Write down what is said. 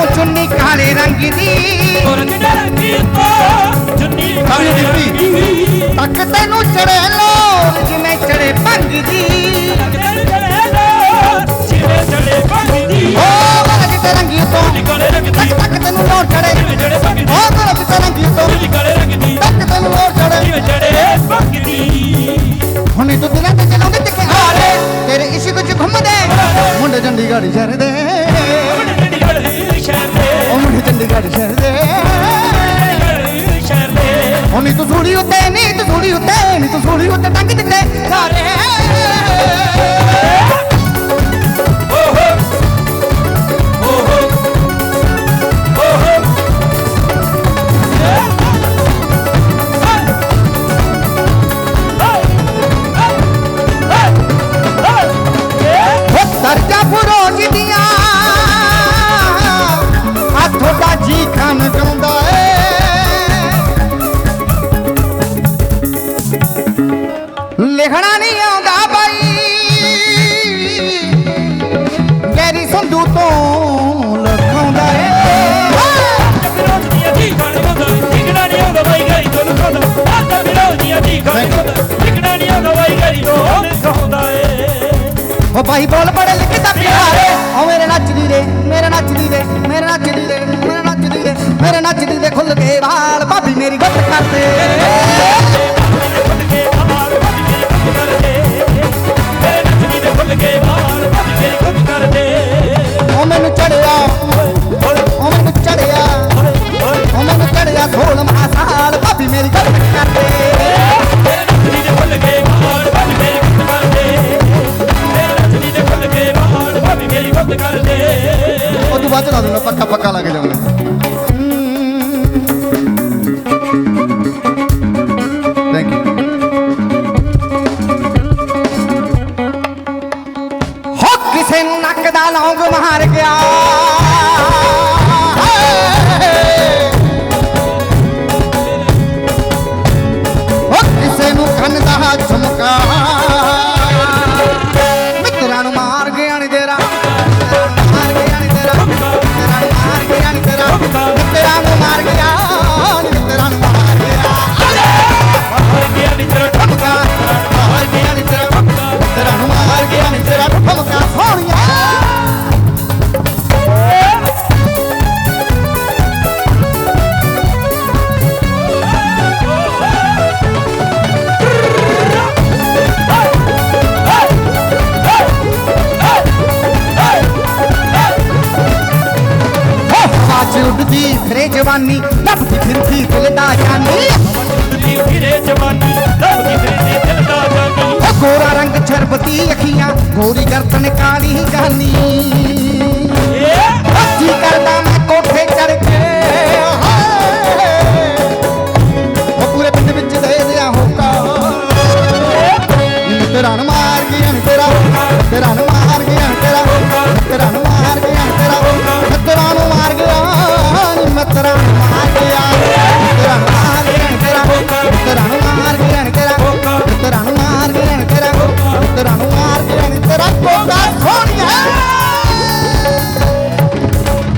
ਉਹ ਚੁੰਨੀ ਕਾਲੇ ਰੰਗ ਦੀ। ਔਰ ਜਿਹੜਾ ਰੰਗੀ ਤੋ ਚੁੰਨੀ ਕਾਲੇ ਰੰਗ ਦੀ। ਤੱਕ ਤੈਨੂੰ ਚੜਿਆ ਲਿਖਣਾ ਨਹੀਂ ਆਉਂਦਾ ਬਾਈ। ਗੈਰੀ ਸੰਧੂ ਤੋਂ ਲਖਾਉਂਦਾ ਏ। ਲਿਖਣਾ ਨਹੀਂ ਬਾਈ ਉਹ ਬੋਲ ਬੜੇ ਲਿਖਦਾ ਪਿਆਰੇ। ਓ ਮੇਰੇ ਨੱਚਦੀ ਰੇ, ਮੇਰੇ ਨੱਚਦੀ ਰੇ, ਮੇਰੇ ਨੱਚਦੀ ਦੇ ਮੇਰੇ ਨੱਚਦੀ ਦੇ ਮੇਰੇ ਨੱਚਦੀ ਦੇ ਖੁੱਲ ਕੇ ਵਾਲ। ਭਾਬੀ ਮੇਰੀ ਗੱਲ म्हणलं पक्का पक्का लागेल म्हणून ਆਸਰੇ ਜਵਾਨੀ ਲੱਭਦੀ ਫਿਰਦੀ ਫਿਰਦੀ ਦਿਲ ਦਾ ਜਾਨੀ। ਗੋਰਾ ਰੰਗ ਛਰਬਤੀ ਅੱਖੀਆਂ, ਗੋਰੀ ਗਰਦਨ ਕਾਲੀ ਜਾਨੀ। ਕੀ ਕਰਦਾ ਮੈਂ ਕੋਠੇ ਉਹ ਪੂਰੇ ਪਿੰਡ ਵਿੱਚ ਦੇ ਦਿਆ ਮਾਰ ਗਿਆ ਤੇਰਾ ਤੇਰਾ